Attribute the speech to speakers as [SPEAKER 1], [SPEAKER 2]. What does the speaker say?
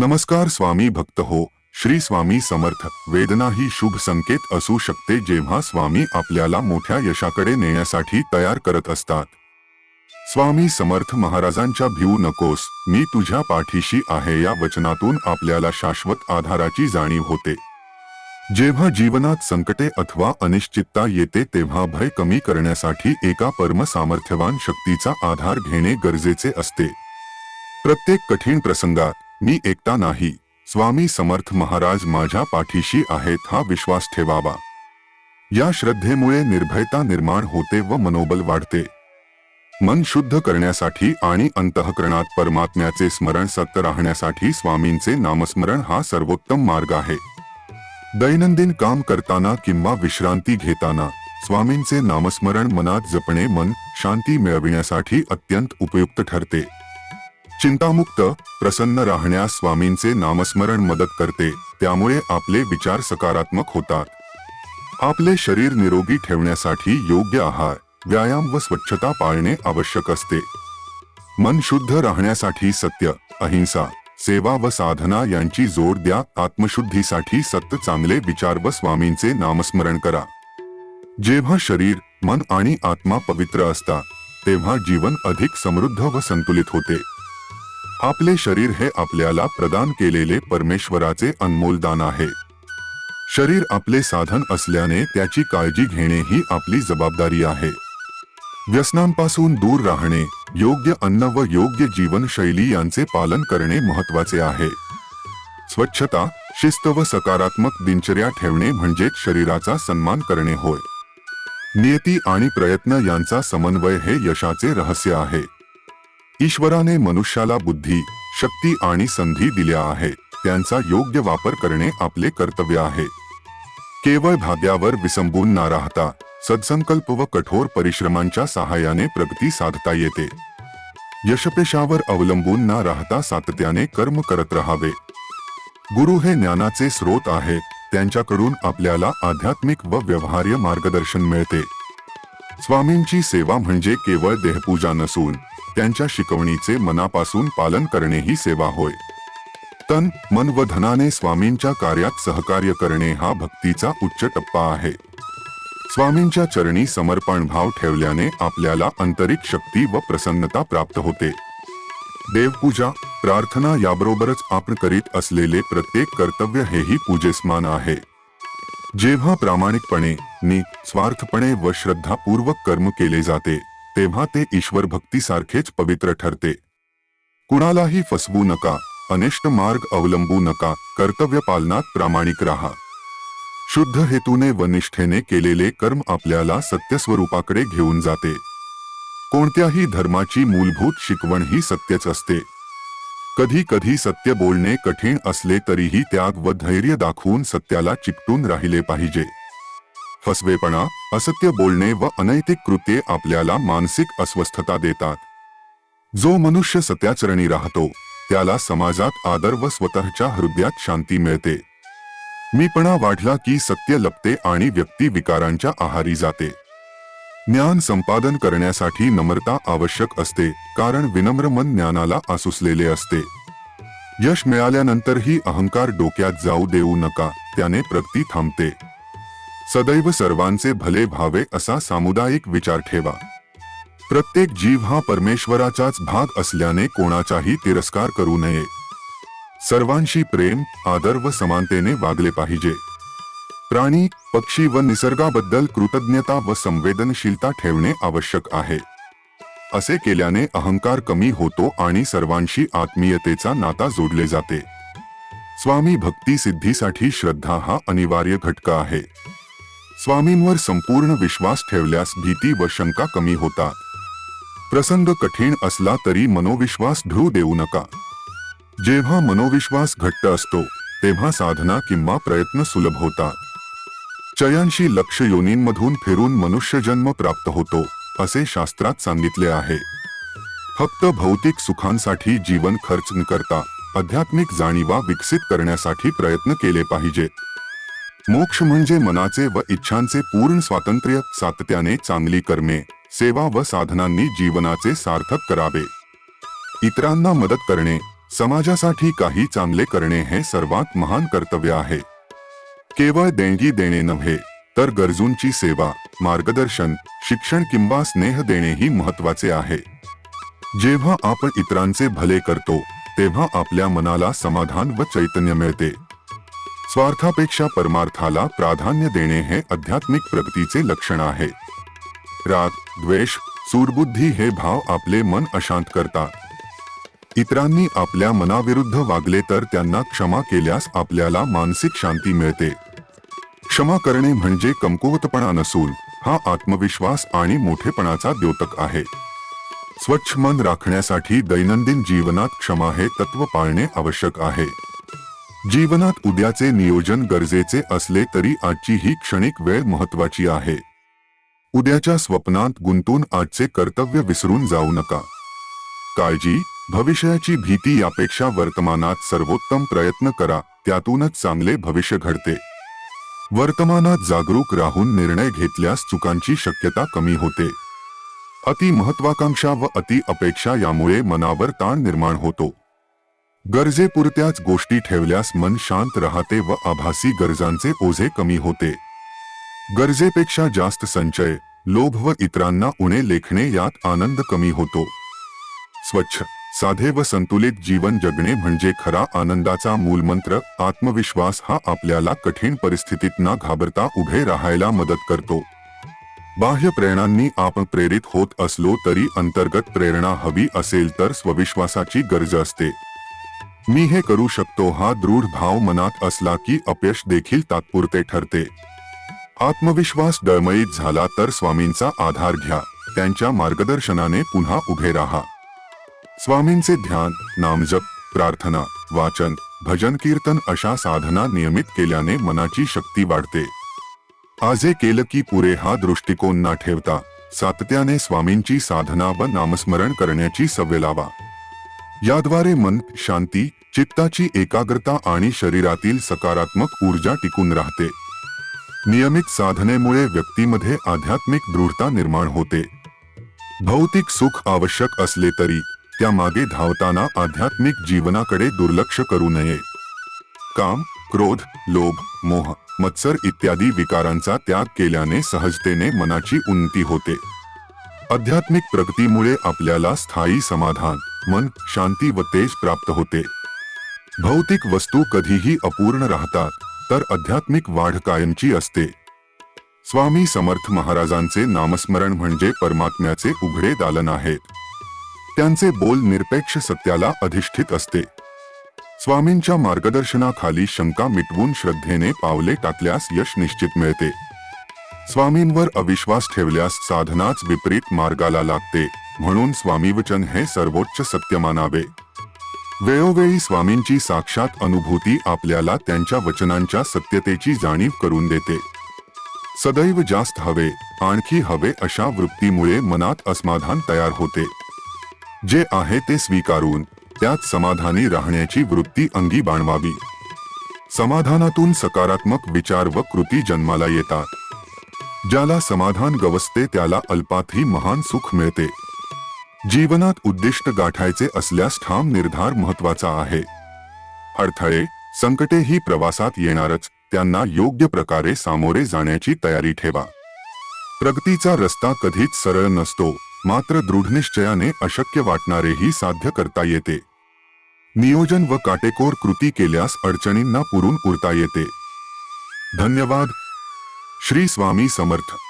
[SPEAKER 1] नमस्कार स्वामी भक्त हो श्री स्वामी समर्थ. वेदना ही शुभ संकेत असू शकते जेव्हा स्वामी आपल्याला मोठ्या यशाकडे नेण्यासाठी तयार करत असतात. स्वामी समर्थ महाराजांच्या भिऊ नकोस मी तुझ्या पाठीशी आहे या वचनातून आपल्याला शाश्वत आधाराची जाणीव होते. जेव्हा जीवनात संकटे अथवा अनिश्चितता येते तेव्हा भय कमी करण्यासाठी एका परम सामर्थ्यवान शक्तीचा आधार घेणे गरजेचे असते. प्रत्येक कठीण प्रसंगात मी एकटा नाही. स्वामी समर्थ महाराज माझ्या पाठीशी आहेत हा विश्वास ठेवावा. या श्रद्धेमुळे निर्भयता निर्माण होते व मनोबल वाढते. मन शुद्ध करण्यासाठी आणि अंतःकरणात परमात्म्याचे स्मरण सक्त राहण्यासाठी स्वामींचे नामस्मरण हा सर्वोत्तम मार्ग आहे. दैनंदिन काम करताना किंवा विश्रांती घेताना स्वामींचे नामस्मरण मनात जपणे मन शांती मिळविण्यासाठी अत्यंत उपयुक्त ठरते. चिंतामुक्त प्रसन्न राहण्यास स्वामींचे नामस्मरण मदत करते त्यामुळे आपले विचार सकारात्मक होतात. आपले शरीर निरोगी ठेवण्यासाठी योग्य आहार व्यायाम व स्वच्छता पाळणे आवश्यक असते. मन शुद्ध राहण्यासाठी सत्य अहिंसा सेवा व साधना यांची जोड द्या आत्मशुद्धीसाठी सत्य चांगले विचार व स्वामींचे नामस्मरण करा. जेव्हा शरीर मन आणि आत्मा पवित्र असतात तेव्हा जीवन अधिक समृद्ध व संतुलित होते. आपले शरीर हे आपल्याला प्रदान केलेले परमेश्वराचे अनमोल दान आहे. शरीर आपले साधन असल्याने त्याची काळजी घेणे ही आपली जबाबदारी आहे. व्यसनांपासून दूर राहणे योग्य अन्न व योग्य जीवनशैली यांचे पालन करणे महत्त्वाचे आहे. स्वच्छता शिस्त व सकारात्मक दिनचर्या ठेवणे म्हणजेच शरीराचा सन्मान करणे होय. नियती आणि प्रयत्न यांचा समन्वय हे यशाचे रहस्य आहे. ईश्वराने मनुष्याला बुद्धी शक्ती आणि संधी दिल्या आहे. त्यांचा योग्य वापर करणे आपले कर्तव्य आहे. केवळ भाग्यावर विसंबून न राहता सत्संकल्प व कठोर परिश्रमांच्या सहाय्याने प्रगती साधता येते. यशपेशावर अवलंबून न राहता सातत्याने कर्म करत राहावे. गुरु हे ज्ञानाचे स्रोत आहे. त्यांच्याकडून आपल्याला आध्यात्मिक व व्यवहार्य मार्गदर्शन मिळते. स्वामींची सेवा म्हणजे केवळ देहपूजा नसून त्यांच्या शिकवणीचे मनापासून पालन करणे ही सेवा होय. तन मन व धनाने स्वामींच्या कार्यात सहकार्य करणे हा भक्तीचा उच्च टप्पा आहे. स्वामींच्या चरणी समर्पण भाव ठेवल्याने आपल्याला आंतरिक शक्ती व प्रसन्नता प्राप्त होते. देवपूजा प्रार्थना याबरोबरच आपण करीत असलेले प्रत्येक कर्तव्य हेही पूजेस्मान आहे. जेव्हा प्रामाणिकपणे नि स्वार्थपणे व श्रद्धापूर्वक कर्म केले जाते तेव्हा ते ईश्वर भक्तीसारखेच पवित्र ठरते. कुणालाही फसवू नका अनिष्ट मार्ग अवलंबू नका कर्तव्य पालनात प्रामाणिक राहा. शुद्ध हेतूने व निष्ठेने केलेले कर्म आपल्याला सत्यस्वरूपाकडे घेऊन जाते. कोणत्याही धर्माची मूलभूत शिकवण ही सत्यच असते. कधी कधी सत्य बोलणे कठीण असले तरीही त्याग व धैर्य दाखवून सत्याला चिकटून राहिले पाहिजे. फसवेपणा असत्य बोलणे व अनैतिक कृत्ये आपल्याला मानसिक अस्वस्थता देतात. जो मनुष्य सत्याचरणी राहतो त्याला समाजात आदर व स्वतःच्या हृदयात शांती मिळते. मीपणा वाढला की सत्य लपते आणि व्यक्ती विकारांच्या आहारी जाते. ज्ञान संपादन करण्यासाठी नम्रता आवश्यक असते कारण विनम्र मन ज्ञानाला आसुसलेले असते. यश मिळाल्यानंतरही अहंकार डोक्यात जाऊ देऊ नका त्याने प्रगती थांबते. सदैव सर्वांचे भले भावे असा सामुदायिक विचार ठेवा. प्रत्येक जीव हा परमेश्वराचाच भाग असल्याने कोणाचाही तिरस्कार करू नये. सर्वांशी प्रेम आदर व समानतेने वागले पाहिजे. प्राणी पक्षी व निसर्गाबद्दल कृतज्ञता व संवेदनशीलता ठेवणे आवश्यक आहे. असे केल्याने अहंकार कमी होतो आणि सर्वांशी आत्मीयतेचा नाता जोडले जाते. स्वामी भक्ती सिद्धीसाठी श्रद्धा हा अनिवार्य घटक आहे. स्वामींवर संपूर्ण विश्वास ठेवल्यास भीती व शंका कमी होतात. प्रसंग कठीण असला तरी मनोविश्वास ढळू देऊ नका. जेव्हा मनोविश्वास घट्ट असतो तेव्हा साधना किंवा प्रयत्न सुलभ होतात. चयांशी लक्ष योनींमधून फिरून मनुष्य जन्म प्राप्त होतो असे शास्त्रात सांगितले आहे. फक्त भौतिक सुखांसाठी जीवन खर्च न करता आध्यात्मिक जाणीवा विकसित करण्यासाठी प्रयत्न केले पाहिजेत. मोक्ष म्हणजे मनाचे व इच्छांचे पूर्ण स्वातंत्र्य सातत्याने चांगली कर्मे सेवा व साधनांनी जीवनाचे सार्थक करावे. इतरांना मदत करणे समाजासाठी काही चांगले करणे हे सर्वात महान कर्तव्य आहे. केवळ देणगी देणे नव्हे तर गरजूंची सेवा मार्गदर्शन शिक्षण किंवा स्नेह देणेही महत्त्वाचे आहे. जेव्हा आपण इतरांचे भले करतो तेव्हा आपल्या मनाला समाधान व चैतन्य मिळते. स्वार्थापेक्षा परमार्थाला प्राधान्य देणे हे आध्यात्मिक प्रगतीचे लक्षण आहे. राग द्वेष सूरबुद्धी हे भाव आपले मन अशांत करतात. इतरांनी आपल्या मनाविरुद्ध वागले तर त्यांना क्षमा केल्यास आपल्याला मानसिक शांती मिळते. क्षमा करणे म्हणजे कमकुवतपणा नसून हा आत्मविश्वास आणि मोठेपणाचा द्योतक आहे. स्वच्छ मन राखण्यासाठी दैनंदिन जीवनात क्षमा हे तत्व पाळणे आवश्यक आहे. जीवनात उद्याचे नियोजन गरजेचे असले तरी आजची ही क्षणिक वेळ महत्वाची आहे. उद्याच्या स्वप्नात गुंतून आजचे कर्तव्य विसरून जाऊ नका. काळजी भविष्याची भीती यापेक्षा वर्तमानात सर्वोत्तम प्रयत्न करा त्यातूनच चांगले भविष्य घडते. वर्तमानात जागरूक राहून निर्णय घेतल्यास चुकांची शक्यता कमी होते. अति महत्वाकांक्षा व अति अपेक्षा यामुळे मनावर ताण निर्माण होतो. गरजेपुरत्याच गोष्टी ठेवल्यास मन शांत राहते व आभासी गरजांचे ओझे कमी होते. गरजेपेक्षा जास्त संचय लोभ व इतरांना उणे लेखणे यात आनंद कमी होतो. स्वच्छ साधे व संतुलित जीवन जगणे म्हणजे खरा आनंदाचा मूलमंत्र आत्मविश्वास हा आपल्याला कठीण परिस्थितीत ना घाबरता उभे राहायला मदत करतो. बाह्य प्रेरणांनी आपण प्रेरित होत असलो तरी अंतर्गत प्रेरणा हवी असेल तर स्वविश्वासाची गरज असते. मी हे करू शकतो हा दृढ भाव मनात असला की अपयश देखील तात्पुरते ठरते. आत्मविश्वास डळमळीत झाला तर स्वामींचा आधार घ्या. त्यांच्या मार्गदर्शनाने पुन्हा उभे राहा. स्वामींचे ध्यान नामजप प्रार्थना वाचन भजन कीर्तन अशा साधना नियमित केल्याने मनाची शक्ती वाढते. आजे केलं की पुरे हा दृष्टिकोन ना ठेवता सातत्याने स्वामींची साधना व नामस्मरण करण्याची सवय लावा. याद्वारे मन शांती चित्ताची एकाग्रता आणि शरीरातील सकारात्मक ऊर्जा टिकून राहते. नियमित साधनेमुळे व्यक्तीमध्ये आध्यात्मिक दृढता निर्माण होते. भौतिक सुख आवश्यक असले तरी त्यामागे धावताना आध्यात्मिक जीवनाकडे दुर्लक्ष करू नये. काम क्रोध लोभ मोह मत्सर इत्यादी विकारांचा त्याग केल्याने सहजतेने मनाची उन्नती होते. आध्यात्मिक प्रगतीमुळे आपल्याला स्थायी समाधान मन शांती व तेज प्राप्त होते. भौतिक वस्तू कधीही अपूर्ण राहतात तर आध्यात्मिक वाढ कायमची असते. स्वामी समर्थ महाराजांचे नामस्मरण म्हणजे परमात्म्याचे उघडे दालन आहेत. त्यांचे बोल निरपेक्ष सत्याला अधिष्ठित असते. स्वामींच्या मार्गदर्शनाखाली शंका मिटवून श्रद्धेने पावले टाकल्यास यश निश्चित मिळते. स्वामींवर अविश्वास ठेवल्यास साधनाच विपरीत मार्गाला लागते. म्हणून स्वामीवचन हे सर्वोच्च सत्य मानावे. वेळोवेळी स्वामींची साक्षात अनुभूती आपल्याला त्यांच्या वचनांच्या सत्यतेची जाणीव करून देते. सदैव जास्त हवे आणखी हवे अशा वृत्तीमुळे मनात असमाधान तयार होते. जे आहे ते स्वीकारून त्यात समाधानी राहण्याची वृत्ती अंगी बाणवावी. समाधानातून सकारात्मक विचार व कृती जन्माला येतात. ज्याला समाधान गवसते त्याला अल्पातही महान सुख मिळते. जीवनात उद्दिष्ट गाठायचे असल्यास ठाम निर्धार महत्त्वाचा आहे. अडथळे संकटे ही प्रवासात येणारच त्यांना योग्य प्रकारे सामोरे जाण्याची तयारी ठेवा. प्रगतीचा रस्ता कधीच सरळ नसतो मात्र दृढनिश्चयाने अशक्य वाटणारेही साध्य करता येते. नियोजन व काटेकोर कृती केल्यास अडचणींना पुरून उरता येते. धन्यवाद श्री स्वामी समर्थ.